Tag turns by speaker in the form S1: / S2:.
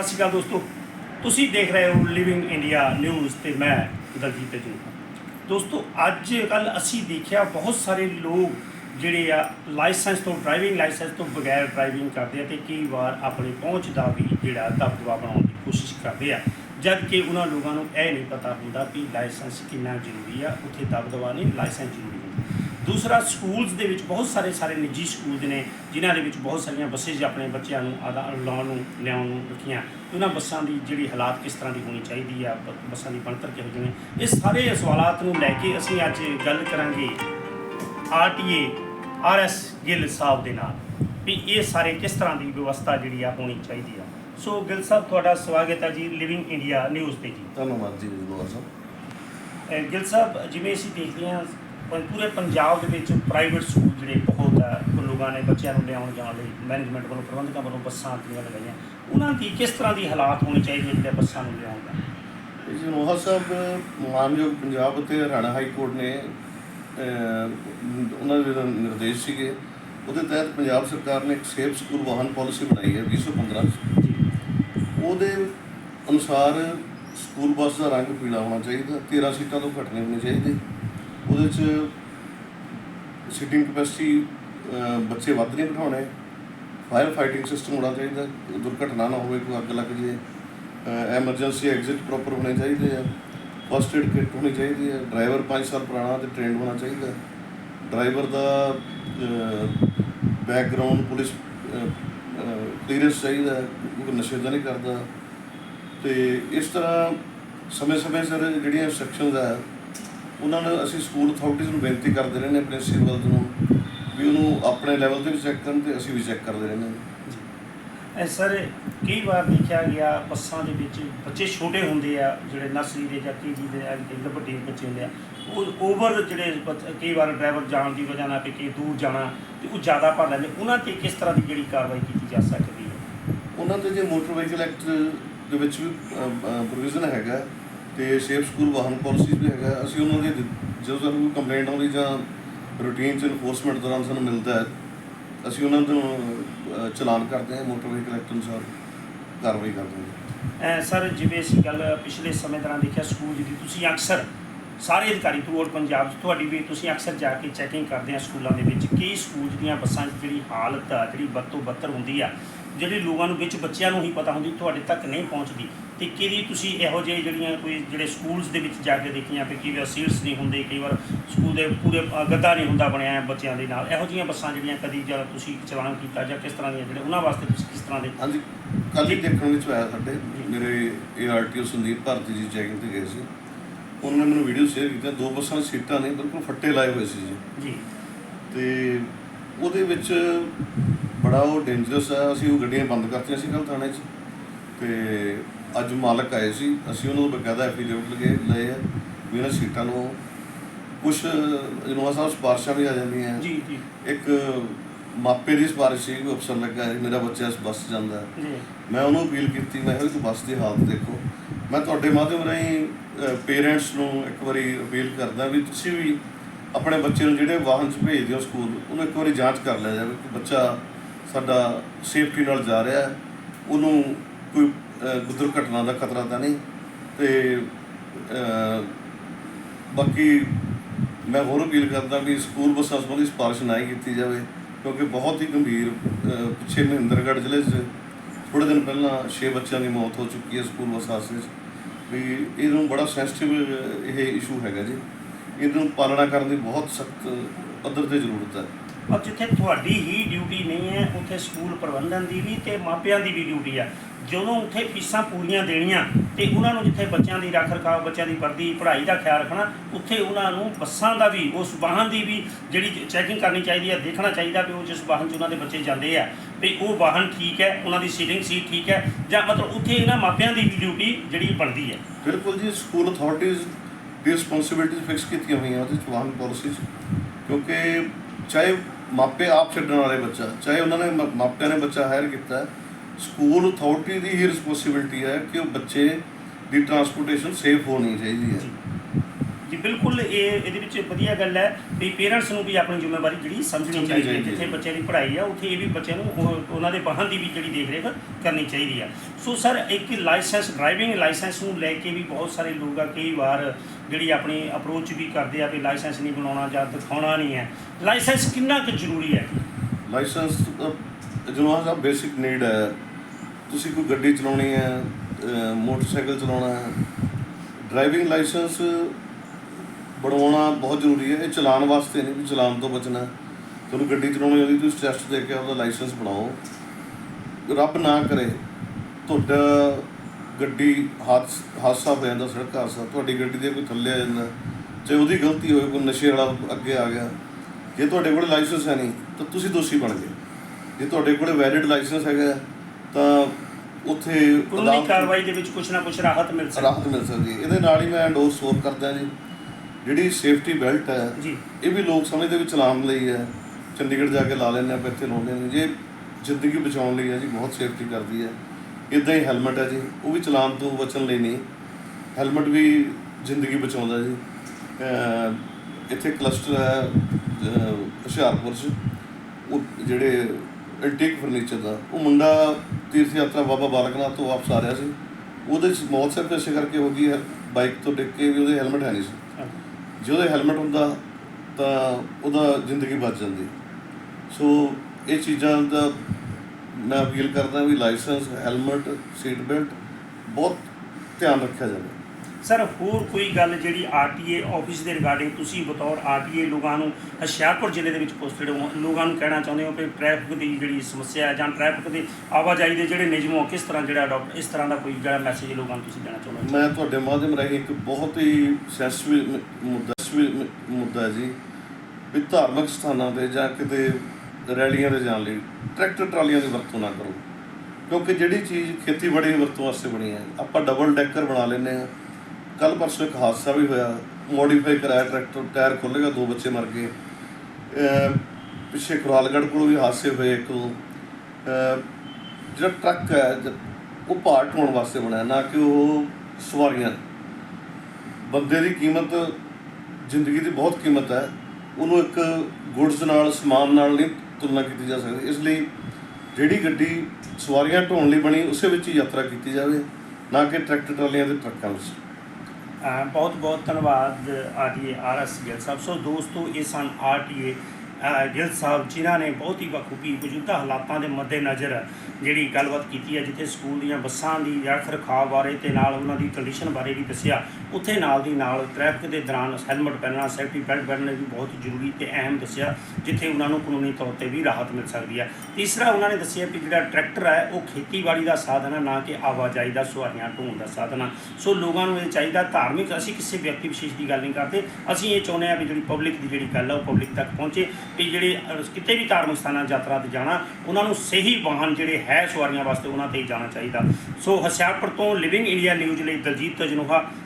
S1: ਸਤਿ ਸ਼੍ਰੀ ਅਕਾਲ ਦੋਸਤੋ। ਤੁਸੀਂ ਦੇਖ ਰਹੇ ਹੋ ਲਿਵਿੰਗ ਇੰਡੀਆ ਨਿਊਜ਼ ਤੇ ਮੈਂ ਦਲਜੀਤ ਜੀ ਦੋਸਤੋ, ਅੱਜ ਕੱਲ ਅਸੀਂ ਦੇਖਿਆ ਬਹੁਤ ਸਾਰੇ ਲੋਕ ਜਿਹੜੇ ਆ ਲਾਇਸੈਂਸ ਤੋਂ, ਡਰਾਈਵਿੰਗ ਲਾਇਸੈਂਸ ਤੋਂ ਬਗੈਰ ਡਰਾਈਵਿੰਗ ਕਰਦੇ ਆ ਤੇ ਕਈ ਵਾਰ ਆਪਣੀ ਪਹੁੰਚ ਦਾ ਵੀ ਜਿਹੜਾ ਦਬਦਬਾ ਬਣਾਉਣ ਦੀ ਕੋਸ਼ਿਸ਼ ਕਰਦੇ ਆ। ਜਦ ਕਿ ਉਹਨਾਂ ਲੋਕਾਂ ਨੂੰ ਇਹ ਨਹੀਂ ਪਤਾ ਹੁੰਦਾ ਕਿ ਲਾਇਸੈਂਸ ਕਿੰਨਾ ਜ਼ਰੂਰੀ ਆ, ਉੱਥੇ ਦਬਦਬਾ ਨਹੀਂ, ਲਾਇਸੈਂਸ ਜ਼ਰੂਰੀ ਹੁੰਦਾ। ਦੂਸਰਾ ਸਕੂਲਸ ਦੇ ਵਿੱਚ ਬਹੁਤ ਸਾਰੇ ਸਾਰੇ ਨਿੱਜੀ ਸਕੂਲ ਨੇ ਜਿਨ੍ਹਾਂ ਦੇ ਵਿੱਚ ਬਹੁਤ ਸਾਰੀਆਂ ਬੱਸੇਸ ਆਪਣੇ ਬੱਚਿਆਂ ਨੂੰ ਆਦਾ ਲਾਉਣ ਨੂੰ ਲਿਆਉਣ ਨੂੰ ਰੱਖੀਆਂ। ਉਹਨਾਂ ਬੱਸਾਂ ਦੀ ਜਿਹੜੀ ਹਾਲਾਤ ਕਿਸ ਤਰ੍ਹਾਂ ਦੀ ਹੋਣੀ ਚਾਹੀਦੀ ਆ ਬੱਸਾਂ ਦੀ ਬਣਤਰ ਕਿਹੋ ਜਿਹੀ ਨੇ ਇਹ ਸਾਰੇ ਸਵਾਲਾਤ ਨੂੰ ਲੈ ਕੇ ਅਸੀਂ ਅੱਜ ਗੱਲ ਕਰਾਂਗੇ ਆਰਟੀਏ ਆਰਐਸ ਗਿੱਲ ਸਾਹਿਬ ਦੇ ਨਾਲ ਵੀ ਇਹ ਸਾਰੇ ਕਿਸ ਤਰ੍ਹਾਂ ਦੀ ਵਿਵਸਥਾ ਜਿਹੜੀ ਆ ਹੋਣੀ ਚਾਹੀਦੀ ਆ। ਸੋ ਗਿੱਲ ਸਾਹਿਬ ਤੁਹਾਡਾ ਸਵਾਗਤ ਹੈ ਜੀ ਲਿਵਿੰਗ ਇੰਡੀਆ ਨਿਊਜ਼ ਤੇ ਜੀ।
S2: ਧੰਨਵਾਦ ਜੀ ਜਨਰਲ ਸਾਹਿਬ।
S1: ਗਿੱਲ ਸਾਹਿਬ ਜਿਵੇਂ ਅਸੀਂ ਦੇਖਦੇ ਹਾਂ ਪੂਰੇ ਪੰਜਾਬ ਦੇ ਵਿੱਚ ਪ੍ਰਾਈਵੇਟ ਸਕੂਲ ਜਿਹੜੇ ਬਹੁਤ ਆ ਲੋਕਾਂ ਨੇ ਬੱਚਿਆਂ ਨੂੰ ਲਿਆਉਣ ਜਾਣ ਲਈ ਮੈਨੇਜਮੈਂਟ ਵੱਲੋਂ ਪ੍ਰਬੰਧਕਾਂ ਵੱਲੋਂ ਬੱਸਾਂ ਆਉਂਦੀਆਂ ਲਗਾਈਆਂ। ਉਹਨਾਂ ਦੀ ਕਿਸ ਤਰ੍ਹਾਂ ਦੀ ਹਾਲਾਤ ਹੋਣੀ ਚਾਹੀਦੀ ਹੈ ਜਿਹੜੇ ਬੱਸਾਂ ਨੂੰ ਲਿਆਉਣ ਦਾ?
S2: ਜਨਰਲ ਸਾਹਿਬ ਮਾਨਯੋਗ ਪੰਜਾਬ ਅਤੇ ਹਰਿਆਣਾ ਹਾਈ ਕੋਰਟ ਨੇ ਉਹਨਾਂ ਦੇ ਜਿਹੜੇ ਨਿਰਦੇਸ਼ ਸੀਗੇ ਉਹਦੇ ਤਹਿਤ ਪੰਜਾਬ ਸਰਕਾਰ ਨੇ ਇੱਕ ਸੇਫ ਸਕੂਲ ਵਾਹਨ ਪਾਲਿਸੀ ਬਣਾਈ ਹੈ 2015 ਚ
S1: ਜੀ।
S2: ਉਹਦੇ ਅਨੁਸਾਰ ਸਕੂਲ ਬੱਸ ਦਾ ਰੰਗ ਪੀਲਾ ਹੋਣਾ ਚਾਹੀਦਾ 13 ਸੀਟਾਂ ਤੋਂ ਘੱਟ ਨਹੀਂ ਹੋਣੀ ਚਾਹੀਦੀ। ਉਹਦੇ ਚ ਸੀਟਿੰਗ ਕਪੈਸਿਟੀ ਬੱਚੇ ਵੱਧ ਨਹੀਂ ਬਿਠਾਉਣੇ। ਫਾਇਰ ਫਾਈਟਿੰਗ ਸਿਸਟਮ ਹੋਣਾ ਚਾਹੀਦਾ, ਦੁਰਘਟਨਾ ਨਾ ਹੋਵੇ, ਕੋਈ ਅੱਗ ਲੱਗ ਜੇ ਐਮਰਜੈਂਸੀ ਐਗਜ਼ਿਟ ਪ੍ਰੋਪਰ ਹੋਣੇ ਚਾਹੀਦੇ ਆ। ਫਸਟ ਏਡ ਕਿੱਟ ਹੋਣੀ ਚਾਹੀਦੀ ਹੈ ਡਰਾਈਵਰ 5 ਸਾਲ ਪੁਰਾਣਾ ਤੇ ਟ੍ਰੇਨਡ ਹੋਣਾ ਚਾਹੀਦਾ। ਡਰਾਈਵਰ ਦਾ ਬੈਕਗ੍ਰਾਉਂਡ ਪੁਲਿਸ ਕਲੀਅਰੈਂਸ ਚਾਹੀਦਾ। ਕੋਈ ਨਸ਼ੇ ਦਾ ਨਹੀਂ ਕਰਦਾ। ਤੇ ਇਸ ਤਰ੍ਹਾਂ ਸਮੇਂ-ਸਮੇਂ ਸਿਰ ਜਿਹੜੀਆਂ ਇੰਸਟਰਕਸ਼ਨਸ ਆ ਉਹਨਾਂ ਨੂੰ ਅਸੀਂ ਸਕੂਲ ਅਥਾਰਟੀਜ਼ ਨੂੰ ਬੇਨਤੀ ਕਰਦੇ ਰਹਿੰਦੇ ਪ੍ਰਿੰਸੀਪਲ ਨੂੰ ਵੀ ਉਹਨੂੰ ਆਪਣੇ ਲੈਵਲ ਤੇ ਵੀ ਚੈੱਕ ਕਰਨ ਤੇ ਅਸੀਂ ਵੀ ਚੈੱਕ ਕਰਦੇ ਰਹਿੰਦੇ ਹਾਂ।
S1: ਸਰ ਕਈ ਵਾਰ ਦੇਖਿਆ ਗਿਆ ਬੱਸਾਂ ਦੇ ਵਿੱਚ ਬੱਚੇ ਛੋਟੇ ਹੁੰਦੇ ਆ ਜਿਹੜੇ ਨਰਸਰੀ ਦੇ ਜਾਂ ਕੇਜੀ ਦੇ ਜਾਂ ਕਿ ਵੱਡੇ ਬੱਚੇ ਹੁੰਦੇ ਆ ਉਹ ਓਵਰ ਜਿਹੜੇ ਕਈ ਵਾਰ ਡਰਾਈਵਰ ਜਾਣ ਦੀ ਵਜ੍ਹਾ ਨਾਲ ਕਿ ਦੂਰ ਜਾਣਾ ਤੇ ਉਹ ਜ਼ਿਆਦਾ ਭਰ ਲੈਂਦੇ ਉਹਨਾਂ ਤੇ ਕਿਸ ਤਰ੍ਹਾਂ ਦੀ ਜਿਹੜੀ ਕਾਰਵਾਈ ਕੀਤੀ ਜਾ ਸਕਦੀ ਹੈ?
S2: ਉਹਨਾਂ ਤੇ ਜੇ ਮੋਟਰ ਵਹੀਕਲ ਐਕਟ ਦੇ ਵਿੱਚ ਵੀ ਪ੍ਰੋਵੀਜ਼ਨ ਹੈਗਾ ਤੇ ਸੇਫ ਸਕੂਲ ਵਾਹਨ ਪਾਲਿਸੀ ਵੀ ਹੈਗਾ। ਅਸੀਂ ਉਹਨਾਂ ਦੀ ਜਦੋਂ ਸਾਨੂੰ ਕੋਈ ਕੰਪਲੇਂਟ ਆਉਂਦੀ ਜਾਂ ਰੂਟੀਨ ਚ ਇਨਫੋਰਸਮੈਂਟ ਦੌਰਾਨ ਸਾਨੂੰ ਮਿਲਦਾ ਹੈ, ਅਸੀਂ ਉਹਨਾਂ ਨੂੰ ਚਲਾਨ ਕਰਦੇ ਹਾਂ ਮੋਟਰ ਵਹੀਕਲ ਐਕਟ ਅਨੁਸਾਰ ਕਾਰਵਾਈ ਕਰਦੇ ਹਾਂ।
S1: ਸਰ, ਜਿਵੇਂ ਅਸੀਂ ਗੱਲ ਪਿਛਲੇ ਸਮੇਂ ਦੌਰਾਨ ਦੇਖਿਆ ਸਕੂਲ ਦੀ, ਤੁਸੀਂ ਅਕਸਰ ਸਾਰੇ ਅਧਿਕਾਰੀ ਥਰੂਆਊਟ ਪੰਜਾਬ 'ਚ, ਤੁਹਾਡੀ ਵੀ ਤੁਸੀਂ ਅਕਸਰ ਜਾ ਕੇ ਚੈਕਿੰਗ ਕਰਦੇ ਆ ਸਕੂਲਾਂ ਦੇ ਵਿੱਚ ਕੀ ਸਕੂਲ ਦੀਆਂ ਬੱਸਾਂ 'ਚ ਜਿਹੜੀ ਹਾਲਤ ਆ, ਜਿਹੜੀ ਬੱਤੋ ਬੱਤਰ ਹੁੰਦੀ ਆ, ਜਿਹੜੇ ਲੋਕਾਂ ਨੂੰ, ਵਿੱਚ ਬੱਚਿਆਂ ਨੂੰ ਹੀ ਪਤਾ ਹੁੰਦੀ, ਤੁਹਾਡੇ ਤੱਕ ਨਹੀਂ ਪਹੁੰਚਦੀ। ਤੇ ਕਿਹਦੀ ਤੁਸੀਂ ਇਹੋ ਜਿਹੇ ਜਿਹੜੀਆਂ ਕੋਈ ਜਿਹੜੇ ਸਕੂਲਸ ਦੇ ਵਿੱਚ ਜਾ ਕੇ ਦੇਖੀਆਂ ਵੀ ਕਈ ਵਾਰ ਸੀਟਸ ਨਹੀਂ ਹੁੰਦੇ ਕਈ ਵਾਰ ਸਕੂਲ ਦੇ ਪੂਰੇ ਗੱਦਾ ਨਹੀਂ ਹੁੰਦਾ ਬਣਿਆ ਹੈ ਬੱਚਿਆਂ ਦੇ ਨਾਲ। ਇਹੋ ਜਿਹੀਆਂ ਬੱਸਾਂ ਜਿਹੜੀਆਂ ਕਦੀ ਜਾਂ ਤੁਸੀਂ ਚਲਾਨ ਕੀਤਾ ਜਾਂ ਕਿਸ ਤਰ੍ਹਾਂ ਦੀਆਂ ਜਿਹੜੇ ਉਹਨਾਂ ਵਾਸਤੇ ਤੁਸੀਂ ਕਿਸ ਤਰ੍ਹਾਂ ਦੇ
S2: ਹਾਂਜੀ ਕੱਲ੍ਹ ਹੀ ਦੇਖਣ ਵਿੱਚ ਆਇਆ ਸਾਡੇ ਮੇਰੇ ਏਆਰਟੀਓ ਸੰਦੀਪ ਭਾਰਤੀ ਜੀ ਚੈਕਿੰਗ ਤੇ ਗਏ ਸੀ। ਉਹਨਾਂ ਨੇ ਮੈਨੂੰ ਵੀਡੀਓ ਸ਼ੇਅਰ ਕੀਤਾ ਦੋ ਬੱਸਾਂ ਦੀ ਸੀਟਾਂ ਨੇ ਬਿਲਕੁਲ ਫੱਟੇ ਲਾਏ ਹੋਏ ਸੀ ਜੀ।
S1: ਜੀ।
S2: ਤੇ ਉਹਦੇ ਵਿੱਚ ਬੜਾ ਉਹ ਡੇਂਜਰਸ ਆ ਅਸੀਂ ਉਹ ਗੱਡੀਆਂ ਬੰਦ ਕਰਤੀਆਂ ਸੀ ਕੱਲ ਥਾਣੇ 'ਚ। ਤੇ ਅੱਜ ਮਾਲਕ ਆਏ ਸੀ ਅਸੀਂ ਉਹਨਾਂ ਨੂੰ ਬਕਾਇਦਾ ਐਫੀਡੇਵਿਟ ਲਗੇ ਲਏ ਆ ਵੀ ਇਹਨਾਂ ਸੀਟਾਂ ਨੂੰ ਕੁਝ ਜਨੂਆ ਸਾਹਿਬ ਸਿਫਾਰਸ਼ਾਂ ਵੀ ਆ ਜਾਂਦੀਆਂ।
S1: ਜੀ ਜੀ।
S2: ਇੱਕ ਮਾਪੇ ਦੀ ਸਿਫਾਰਿਸ਼ ਸੀ ਕੋਈ ਅਫਸਰ ਲੱਗਾ ਹੈ ਮੇਰਾ ਬੱਚਾ ਇਸ ਬੱਸ ਜਾਂਦਾ।
S1: ਜੀ।
S2: ਮੈਂ ਉਹਨੂੰ ਅਪੀਲ ਕੀਤੀ ਮੈਂ ਕਿਹਾ ਵੀ ਤੂੰ ਬੱਸ ਦੀ ਹਾਲਤ ਦੇਖੋ। ਮੈਂ ਤੁਹਾਡੇ ਮਾਧਿਅਮ ਰਾਹੀਂ ਪੇਰੈਂਟਸ ਨੂੰ ਇੱਕ ਵਾਰੀ ਅਪੀਲ ਕਰਦਾ ਵੀ ਤੁਸੀਂ ਵੀ ਆਪਣੇ ਬੱਚੇ ਨੂੰ ਜਿਹੜੇ ਵਾਹਨ 'ਚ ਭੇਜਦੇ ਹੋ ਸਕੂਲ ਉਹਨੂੰ ਇੱਕ ਵਾਰੀ ਜਾਂਚ ਕਰ ਲਿਆ ਜਾਵੇ ਕਿ ਬੱਚਾ ਸਾਡਾ ਸੇਫਟੀ ਨਾਲ ਜਾ ਰਿਹਾ ਹੈ। ਉਹਨੂੰ ਕੋਈ ਦੁਰਘਟਨਾ ਦਾ ਖਤਰਾ ਤਾਂ ਨਹੀਂ। ਤੇ ਬਾਕੀ ਮੈਂ ਹੋਰ ਅਪੀਲ ਕਰਦਾ ਵੀ ਸਕੂਲ ਬੱਸਾਂ ਸੰਬੰਧੀ ਸਿਫਾਰਿਸ਼ ਨਾ ਹੀ ਕੀਤੀ ਜਾਵੇ, ਕਿਉਂਕਿ ਬਹੁਤ ਹੀ ਗੰਭੀਰ ਪਿੱਛੇ ਮਹਿੰਦਰਗੜ੍ਹ ਜ਼ਿਲ੍ਹੇ 'ਚ ਥੋੜੇ ਦਿਨ ਪਹਿਲਾਂ 6 ਬੱਚਿਆਂ ਦੀ ਮੌਤ ਹੋ ਚੁੱਕੀ ਹੈ ਸਕੂਲ ਬੱਸ ਹਾਦਸੇ 'ਚ। ਵੀ ਇਹਨੂੰ ਬੜਾ ਸੈਂਸਿਟਿਵ ਇਹ ਇਸ਼ੂ ਹੈਗਾ ਜੀ। ਇਹਨੂੰ ਪਾਲਣਾ ਕਰਨ ਦੀ ਬਹੁਤ ਸਖਤ ਪੱਧਰ ਤੇ ਜ਼ਰੂਰਤ ਹੈ।
S1: ਔਰ ਜਿੱਥੇ ਤੁਹਾਡੀ ਹੀ ਡਿਊਟੀ ਨਹੀਂ ਹੈ, ਉੱਥੇ ਸਕੂਲ ਪ੍ਰਬੰਧਨ ਦੀ ਵੀ ਤੇ ਮਾਪਿਆਂ ਦੀ ਵੀ ਡਿਊਟੀ ਆ ਜਦੋਂ ਉੱਥੇ ਫੀਸਾਂ ਪੂਰੀਆਂ ਦੇਣੀਆਂ ਤੇ ਉਹਨਾਂ ਨੂੰ ਜਿੱਥੇ ਬੱਚਿਆਂ ਦੀ ਰੱਖ ਰਖਾਵ, ਬੱਚਿਆਂ ਦੀ ਵਰਦੀ ਪੜ੍ਹਾਈ ਦਾ ਖਿਆਲ ਰੱਖਣਾ, ਉੱਥੇ ਉਹਨਾਂ ਨੂੰ ਬੱਸਾਂ ਦਾ ਵੀ, ਉਸ ਵਾਹਨ ਦੀ ਵੀ ਜਿਹੜੀ ਚੈਕਿੰਗ ਕਰਨੀ ਚਾਹੀਦੀ ਹੈ ਦੇਖਣਾ ਚਾਹੀਦਾ ਵੀ ਉਹ ਜਿਸ ਵਾਹਨ 'ਚ ਉਹਨਾਂ ਦੇ ਬੱਚੇ ਜਾਂਦੇ ਆ, ਵੀ ਉਹ ਵਾਹਨ ਠੀਕ ਹੈ, ਉਹਨਾਂ ਦੀ ਸੀਟਿੰਗ ਸੀਟ ਠੀਕ ਹੈ ਜਾਂ ਮਤਲਬ ਉੱਥੇ ਇਹਨਾਂ ਮਾਪਿਆਂ ਦੀ ਵੀ ਡਿਊਟੀ ਜਿਹੜੀ ਬਣਦੀ ਹੈ।
S2: ਬਿਲਕੁਲ ਜੀ ਸਕੂਲ ਅਥਾਰਟੀਜ਼ ਦੀ ਰਿਸਪੌਂਸਿਬਿਲਟੀਜ਼ ਫਿਕਸ ਕੀਤੀਆਂ ਹੋਈਆਂ ਉਹਦੇ 'ਚ ਵਾਹਨ ਪਾਲਿਸੀ 'ਚ। ਕਿਉਂਕਿ ਚਾਹੇ ਮਾਪੇ ਆਪ ਛੱਡਣ ਵਾਲੇ ਬੱਚਾ, ਚਾਹੇ ਉਹਨਾਂ ਨੇ ਮਾਪਿਆਂ ਨੇ ਬੱਚਾ ਹਾਇਰ ਕੀਤਾ ਸਕੂਲ ਅਥਾਰਟੀ ਦੀ ਹੀ ਰਿਸਪੌਂਸਿਬਿਲਟੀ ਹੈ ਕਿ ਉਹ ਬੱਚੇ ਦੀ ਟਰਾਂਸਪੋਰਟੇਸ਼ਨ ਸੇਫ ਹੋਣੀ ਚਾਹੀਦੀ ਹੈ।
S1: ਜੀ ਬਿਲਕੁਲ ਇਹ ਇਹਦੇ ਵਿੱਚ ਵਧੀਆ ਗੱਲ ਹੈ ਵੀ ਪੇਰੈਂਟਸ ਨੂੰ ਵੀ ਆਪਣੀ ਜ਼ਿੰਮੇਵਾਰੀ ਜਿਹੜੀ ਸਮਝਣੀ ਚਾਹੀਦੀ ਹੈ। ਜਿੱਥੇ ਬੱਚੇ ਦੀ ਪੜ੍ਹਾਈ ਆ ਉੱਥੇ ਇਹ ਵੀ ਬੱਚੇ ਨੂੰ ਉਹ- ਉਹਨਾਂ ਦੇ ਵਾਹਨ ਦੀ ਵੀ ਜਿਹੜੀ ਦੇਖ ਰੇਖ ਕਰਨੀ ਚਾਹੀਦੀ ਆ। ਸੋ ਸਰ ਇੱਕ ਲਾਇਸੈਂਸ ਡਰਾਈਵਿੰਗ ਲਾਇਸੈਂਸ ਨੂੰ ਲੈ ਕੇ ਵੀ ਬਹੁਤ ਸਾਰੇ ਲੋਕ ਆ ਕਈ ਵਾਰ ਜਿਹੜੀ ਆਪਣੀ ਅਪਰੋਚ ਵੀ ਕਰਦੇ ਆ ਵੀ ਲਾਇਸੈਂਸ ਨਹੀਂ ਬਣਾਉਣਾ ਜਾਂ ਦਿਖਾਉਣਾ ਨਹੀਂ ਹੈ। ਲਾਇਸੈਂਸ ਕਿੰਨਾ ਕੁ ਜ਼ਰੂਰੀ ਹੈ?
S2: ਲਾਇਸੈਂਸ ਜਿਹਨੂੰ ਆਹ ਬੇਸਿਕ ਨੀਡ ਹੈ। ਤੁਸੀਂ ਕੋਈ ਗੱਡੀ ਚਲਾਉਣੀ ਹੈ ਮੋਟਰਸਾਈਕਲ ਚਲਾਉਣਾ ਹੈ ਡਰਾਈਵਿੰਗ ਲਾਇਸੈਂਸ ਬਣਾਉਣਾ ਬਹੁਤ ਜ਼ਰੂਰੀ ਹੈ। ਇਹ ਚਲਾਨ ਵਾਸਤੇ ਨਹੀਂ, ਵੀ ਚਲਾਨ ਤੋਂ ਬਚਣਾ। ਤੁਹਾਨੂੰ ਗੱਡੀ ਚਲਾਉਣੀ ਆਉਂਦੀ ਤੁਸੀਂ ਟੈਸਟ ਦੇ ਕੇ ਉਹਦਾ ਲਾਇਸੈਂਸ ਬਣਾਓ। ਰੱਬ ਨਾ ਕਰੇ, ਤੁਹਾਡਾ ਗੱਡੀ ਹਾਦਸ, ਹਾਦਸਾ ਹੋ ਜਾਂਦਾ ਸੜਕ ਹਾਦਸਾ, ਤੁਹਾਡੀ ਗੱਡੀ ਦੇ ਕੋਈ ਥੱਲੇ ਆ ਜਾਂਦਾ। ਚਾਹੇ ਉਹਦੀ ਗਲਤੀ ਹੋਵੇ, ਕੋਈ ਨਸ਼ੇ ਵਾਲਾ ਅੱਗੇ ਆ ਗਿਆ, ਜੇ ਤੁਹਾਡੇ ਕੋਲ ਲਾਇਸੈਂਸ ਹੈ ਨਹੀਂ, ਤਾਂ ਤੁਸੀਂ ਦੋਸ਼ੀ ਬਣ ਗਏ। ਜੇ ਤੁਹਾਡੇ ਕੋਲ ਵੈਲਿਡ ਲਾਇਸੈਂਸ ਹੈਗਾ ਤਾਂ ਉੱਥੇ
S1: ਕਾਨੂੰਨੀ ਕਾਰਵਾਈ ਦੇ ਵਿੱਚ ਕੁਛ ਨਾ ਕੁਛ ਰਾਹਤ ਮਿਲ ਸਕਦੀ।
S2: ਰਾਹਤ ਮਿਲ ਸਕਦੀ ਹੈ। ਇਹਦੇ ਨਾਲ ਹੀ ਮੈਂ ਐਂਡੋਰਸ ਹੋਰ ਕਰਦਾ ਜੀ। ਜਿਹੜੀ ਸੇਫਟੀ ਬੈਲਟ ਹੈ
S1: ਜੀ।
S2: ਇਹ ਵੀ ਲੋਕ ਸਮਝਦੇ ਵੀ ਚਲਾਉਣ ਲਈ ਹੈ। ਚੰਡੀਗੜ੍ਹ ਜਾ ਕੇ ਲਾ ਲੈਂਦੇ ਆ ਪਰ ਇੱਥੇ ਲਾਉਂਦੇ ਨਹੀਂ ਜੇ। ਜ਼ਿੰਦਗੀ ਬਚਾਉਣ ਲਈ ਹੈ ਜੀ ਬਹੁਤ ਸੇਫਟੀ ਕਰਦੀ ਹੈ। ਇਦਾਂ ਹੀ ਹੈਲਮਟ ਹੈ ਜੀ। ਉਹ ਵੀ ਚਲਾਉਣ ਤੋਂ ਬਚਣ ਲਈ ਨਹੀਂ। ਹੈਲਮਟ ਵੀ ਜ਼ਿੰਦਗੀ ਬਚਾਉਂਦਾ ਜੀ। ਇੱਥੇ ਕਲਸਟਰ ਹੈ ਹੁਸ਼ਿਆਰਪੁਰ 'ਚ। ਉਹ ਜਿਹੜੇ ਐਂਟੀਕ ਫਰਨੀਚਰ ਦਾ। ਉਹ ਮੁੰਡਾ ਤੀਰਥ ਯਾਤਰਾ ਬਾਬਾ ਬਾਲਕ ਨਾਥ ਤੋਂ ਵਾਪਸ ਆ ਰਿਹਾ ਸੀ। ਉਹਦੇ 'ਚ ਮੌਤ ਸਿਰਫ ਇਸੇ ਕਰਕੇ ਹੋ ਗਈ ਹੈ। ਬਾਈਕ ਤੋਂ ਡਿੱਗ ਕੇ ਵੀ ਉਹਦੇ ਹੈਲਮਟ ਹੈ ਨਹੀਂ ਸੀ। ਜੇ ਉਹਦੇ ਹੈਲਮਟ ਹੁੰਦਾ ਤਾਂ ਉਹਦਾ ਜ਼ਿੰਦਗੀ ਬਚ ਜਾਂਦੀ। ਸੋ ਇਹ ਚੀਜ਼ਾਂ ਦਾ ਮੈਂ ਅਪੀਲ ਕਰਦਾ ਵੀ ਲਾਇਸੈਂਸ ਹੈਲਮਟ ਸੀਟ ਬੈਲਟ ਬਹੁਤ ਧਿਆਨ ਰੱਖਿਆ ਜਾਵੇ।
S1: ਸਰ, ਹੋਰ ਕੋਈ ਗੱਲ ਜਿਹੜੀ ਆਰਟੀਏ ਆਫਿਸ ਦੇ ਰਿਗਾਰਡਿੰਗ ਤੁਸੀਂ ਬਤੌਰ ਆਰਟੀਏ ਲੋਕਾਂ ਨੂੰ ਹੁਸ਼ਿਆਰਪੁਰ ਜ਼ਿਲ੍ਹੇ ਦੇ ਵਿੱਚ ਪੋਸਟਡ ਹੋ, ਲੋਕਾਂ ਨੂੰ ਕਹਿਣਾ ਚਾਹੁੰਦੇ ਹੋ ਕਿ ਟ੍ਰੈਫਿਕ ਦੀ ਜਿਹੜੀ ਸਮੱਸਿਆ ਹੈ ਜਾਂ ਟ੍ਰੈਫਿਕ ਦੇ ਆਵਾਜਾਈ ਦੇ ਜਿਹੜੇ ਨਿਯਮ ਹੋ ਕਿਸ ਤਰ੍ਹਾਂ ਜਿਹੜਾ ਅਡਾਪਟ ਇਸ ਤਰ੍ਹਾਂ ਦਾ ਕੋਈ ਜਿਹੜਾ ਮੈਸੇਜ ਲੋਕਾਂ ਨੂੰ ਤੁਸੀਂ ਦੇਣਾ ਚਾਹੁੰਦੇ ਹੋ?
S2: ਮੈਂ ਤੁਹਾਡੇ ਮਾਧਿਅਮ ਰਾਹੀਂ ਇੱਕ ਬਹੁਤ ਹੀ ਸੈਂਸਿਟਿਵ ਮੁੱਦਾ ਮੁੱਦਾ ਹੈ ਜੀ, ਵੀ ਧਾਰਮਿਕ ਸਥਾਨਾਂ ਤੇ ਜਾਂ ਕਿਤੇ ਰੈਲੀਆਂ ਤੇ ਜਾਣ ਲਈ ਟਰੈਕਟਰ ਟਰਾਲੀਆਂ ਦੀ ਵਰਤੋਂ ਨਾ ਕਰੋ। ਕਿਉਂਕਿ ਜਿਹੜੀ ਚੀਜ਼ ਖੇਤੀਬਾੜੀ ਦੀ ਵਰਤੋਂ ਵਾਸਤੇ ਬਣੀ ਹੈ, ਆਪਾਂ ਡਬਲ ਡੈਕਰ ਬਣਾ ਲੈਂਦੇ ਆ ਕੱਲ ਪਰਸੋਂ ਇੱਕ ਹਾਦਸਾ ਵੀ ਹੋਇਆ। ਮੋਡੀਫਾਈ ਕਰਾਇਆ ਟਰੈਕਟਰ ਟਾਇਰ ਖੁੱਲ੍ਹ ਗਿਆ, ਦੋ ਬੱਚੇ ਮਰ ਗਏ। ਪਿੱਛੇ ਖੁਰਾਲਗੜ੍ਹ ਕੋਲ ਵੀ ਹਾਦਸੇ ਹੋਏ ਇੱਕ ਜਿਹੜਾ ਟਰੱਕ ਹੈ ਉਹ ਭਾਰ ਢੋਣ ਵਾਸਤੇ ਬਣਾਇਆ ਨਾ ਕਿ ਉਹ ਸਵਾਰੀਆਂ। ਬੰਦੇ ਦੀ ਕੀਮਤ, ਜ਼ਿੰਦਗੀ ਦੀ ਬਹੁਤ ਕੀਮਤ ਹੈ। ਉਹਨੂੰ ਇੱਕ ਗੁੱਡਸ ਨਾਲ, ਸਮਾਨ ਨਾਲ ਨਹੀਂ ਤੁਲਨਾ ਕੀਤੀ ਜਾ ਸਕਦੀ। ਇਸ ਲਈ ਜਿਹੜੀ ਗੱਡੀ ਸਵਾਰੀਆਂ ਢੋਣ ਲਈ ਬਣੀ, ਉਸੇ ਵਿੱਚ ਹੀ ਯਾਤਰਾ ਕੀਤੀ ਜਾਵੇ। ਨਾ ਕਿ ਟਰੈਕਟਰ ਟਰਾਲੀਆਂ ਤੇ ਟਰੱਕਾਂ ਵਿੱਚ।
S1: ਬਹੁਤ ਬਹੁਤ ਧੰਨਵਾਦ RTA RS Gill Sahib. So ਦੋਸਤੋ ਇਹ ਸਨ ਆਰਟੀਏ ਗਿੱਲ ਸਾਹਿਬ, ਜਿਨ੍ਹਾਂ ਨੇ ਬਹੁਤ ਹੀ ਬਖੂਬੀ ਮੌਜੂਦਾ ਹਾਲਾਤਾਂ ਦੇ ਮੱਦੇਨਜ਼ਰ ਜਿਹੜੀ ਗੱਲਬਾਤ ਕੀਤੀ ਹੈ, ਜਿੱਥੇ ਸਕੂਲ ਦੀਆਂ ਬੱਸਾਂ ਦੀ ਰੱਖ ਰਖਾਵ ਬਾਰੇ ਤੇ ਨਾਲ ਉਹਨਾਂ ਦੀ ਕੰਡੀਸ਼ਨ ਬਾਰੇ ਵੀ ਦੱਸਿਆ। ਉੱਥੇ ਨਾਲ ਦੀ ਨਾਲ ਟ੍ਰੈਫਿਕ ਦੇ ਦੌਰਾਨ ਹੈਲਮਟ ਪਹਿਨਣਾ ਸੇਫਟੀ ਬੈਲਟ ਪਹਿਨਣਾ ਵੀ ਬਹੁਤ ਜ਼ਰੂਰੀ ਤੇ ਅਹਿਮ ਦੱਸਿਆ, ਜਿੱਥੇ ਉਹਨਾਂ ਨੂੰ ਕਾਨੂੰਨੀ ਤੌਰ ਤੇ ਵੀ ਰਾਹਤ ਮਿਲ ਸਕਦੀ ਹੈ। ਤੀਸਰਾ ਉਹਨਾਂ ਨੇ ਦੱਸਿਆ ਕਿ ਜਿਹੜਾ ਟਰੈਕਟਰ ਹੈ, ਉਹ ਖੇਤੀਬਾੜੀ ਦਾ ਸਾਧਨ ਹੈ, ਨਾ ਕਿ ਆਵਾਜਾਈ ਦਾ, ਸਵਾਰੀਆਂ ਢੋਣ ਦਾ ਸਾਧਨ ਹੈ। ਸੋ ਲੋਕਾਂ ਨੂੰ ਇਹ ਚਾਹੀਦਾ, ਧਾਰਮਿਕ ਅਸੀਂ ਕਿਸੇ ਵਿਅਕਤੀ ਵਿਸ਼ੇਸ਼ ਦੀ ਗੱਲ ਨਹੀਂ ਕਰਦੇ। ਅਸੀਂ ਇਹ ਚਾਹੁੰਦੇ ਹਾਂ ਵੀ ਜਿਹੜੀ ਪਬਲਿਕ ਦੀ ਜਿਹੜੀ ਗੱਲ ਹੈ, ਉਹ ਪਬਲਿਕ ਤੱਕ ਪਹੁੰਚੇ। ਵੀ ਜਿਹੜੇ ਕਿਤੇ ਵੀ ਧਾਰਮਿਕ ਸਥਾਨਾਂ ਯਾਤਰਾ ਤੇ ਜਾਣਾ, ਉਹਨਾਂ ਨੂੰ ਸਹੀ ਵਾਹਨ ਜਿਹੜੇ ਹੈ ਸਵਾਰੀਆਂ ਵਾਸਤੇ ਉਹਨਾਂ ਤੇ ਹੀ ਜਾਣਾ ਚਾਹੀਦਾ। ਸੋ ਹੁਸ਼ਿਆਰਪੁਰ ਤੋਂ ਲਿਵਿੰਗ ਇੰਡੀਆ ਨਿਊਜ਼ ਲਈ ਦਲਜੀਤ ਤਜਨੋਹਾ